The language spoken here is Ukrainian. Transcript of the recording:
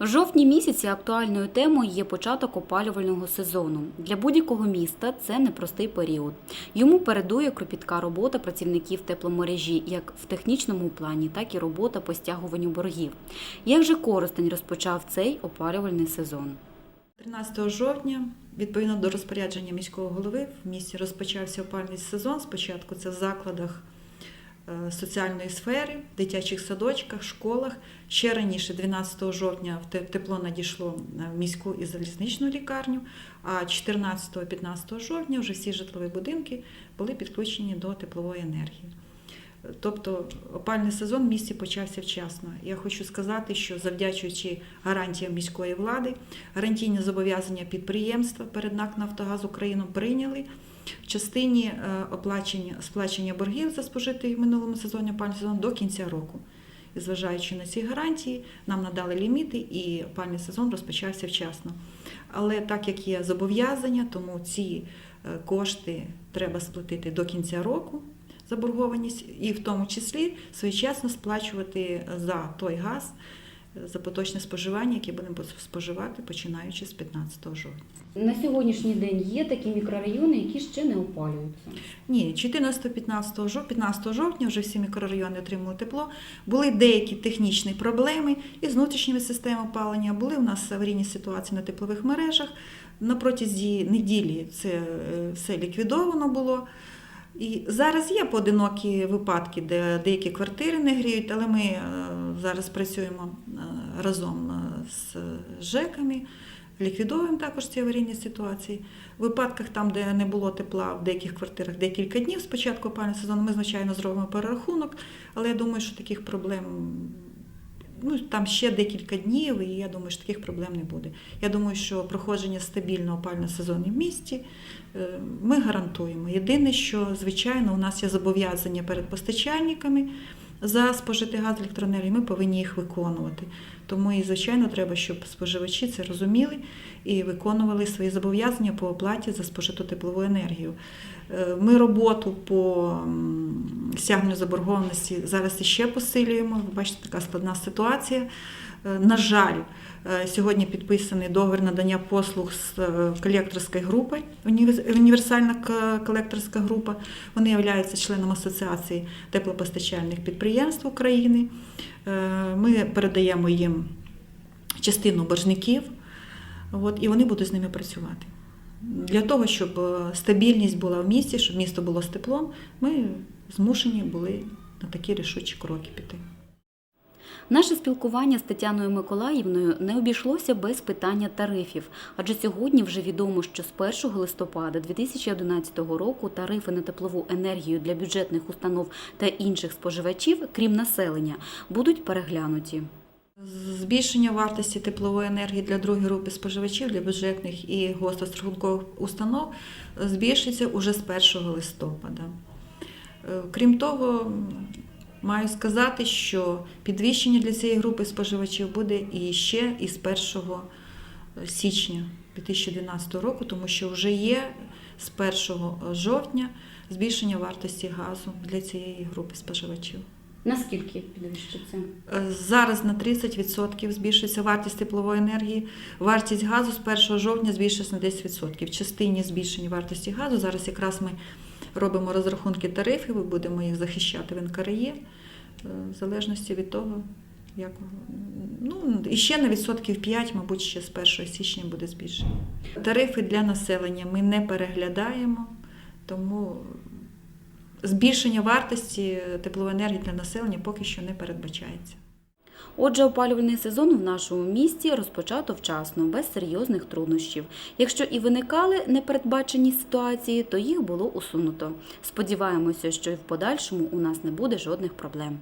В жовтні місяці актуальною темою є початок опалювального сезону. Для будь-якого міста це непростий період. Йому передує кропітка робота працівників тепломережі як в технічному плані, так і робота по стягуванню боргів. Як же Коростень розпочав цей опалювальний сезон? 13 жовтня, відповідно до розпорядження міського голови, в місті розпочався опальний сезон. Спочатку це в закладах соціальної сфери, дитячих садочках, школах. Ще раніше, 12 жовтня, тепло надійшло в міську і залізничну лікарню, а 14-15 жовтня вже всі житлові будинки були підключені до теплової енергії. Тобто опальний сезон в місті почався вчасно. Я хочу сказати, що завдячуючи гарантіям міської влади, гарантійні зобов'язання підприємства перед НАК «Нафтогаз Україну прийняли в частині е, оплачення сплачення боргів за спожитий в минулому сезоні опальний сезон до кінця року. І зважаючи на ці гарантії, нам надали ліміти, і опальний сезон розпочався вчасно. Але так як є зобов'язання, тому ці е, кошти треба сплатити до кінця року заборгованість, і в тому числі своєчасно сплачувати за той газ, за поточне споживання, яке будемо споживати починаючи з 15 жовтня. На сьогоднішній день є такі мікрорайони, які ще не опалюються. Ні, 14-15 жовтня, 15 жовтня вже всі мікрорайони отримали тепло. Були деякі технічні проблеми із внутрішніми системами опалення. Були у нас аварійні ситуації на теплових мережах. На протязі неділі це е, все ліквідовано було. І зараз є поодинокі випадки, де деякі квартири не гріють, але ми е, зараз працюємо е, разом е, з ЖЕКами, ліквідовуємо також ці аварійні ситуації. В випадках, там, де не було тепла в деяких квартирах декілька днів спочатку початку опалювального сезону, ми, звичайно, зробимо перерахунок, але я думаю, що таких проблем ну, там ще декілька днів, і я думаю, що таких проблем не буде. Я думаю, що проходження стабільного опального сезону в місті е, ми гарантуємо. Єдине, що, звичайно, у нас є зобов'язання перед постачальниками за спожитий газ електроенергії, ми повинні їх виконувати. Тому і, звичайно, треба, щоб споживачі це розуміли і виконували свої зобов'язання по оплаті за спожиту теплову енергію. Е, Ми роботу по стягненню заборгованості зараз іще посилюємо. Ви бачите, така складна ситуація. Е, На жаль, сьогодні підписаний договір надання послуг з е, колекторською групою, універс- універсальна колекторська група. Вони являються членом Асоціації теплопостачальних підприємств України. Е, Ми передаємо їм частину боржників, от, і вони будуть з ними працювати. Для того, щоб е, стабільність була в місті, щоб місто було з теплом, ми змушені були на такі рішучі кроки піти. Наше спілкування з Тетяною Миколаївною не обійшлося без питання тарифів, адже сьогодні вже відомо, що з 1 листопада 2011 року тарифи на теплову енергію для бюджетних установ та інших споживачів, крім населення, будуть переглянуті. Збільшення вартості теплової енергії для другої групи споживачів, для бюджетних і гострозрахункових установ збільшиться уже з 1 листопада. Е, Крім того, маю сказати, що підвищення для цієї групи споживачів буде і ще із 1 січня 2012 року, тому що вже є з 1 жовтня збільшення вартості газу для цієї групи споживачів. Наскільки підвищиться? Е, Зараз на 30% збільшується вартість теплової енергії. Вартість газу з 1 жовтня збільшиться на 10%. В частині збільшення вартості газу зараз якраз ми робимо розрахунки тарифів і будемо їх захищати в НКРЄ, е, в залежності від того, як ну і ще на відсотків 5, мабуть, ще з 1 січня буде збільшення. Тарифи для населення ми не переглядаємо, тому збільшення вартості теплової енергії для населення поки що не передбачається. Отже, опалювальний сезон в нашому місті розпочато вчасно, без серйозних труднощів. Якщо і виникали непередбачені ситуації, то їх було усунуто. Сподіваємося, що і в подальшому у нас не буде жодних проблем.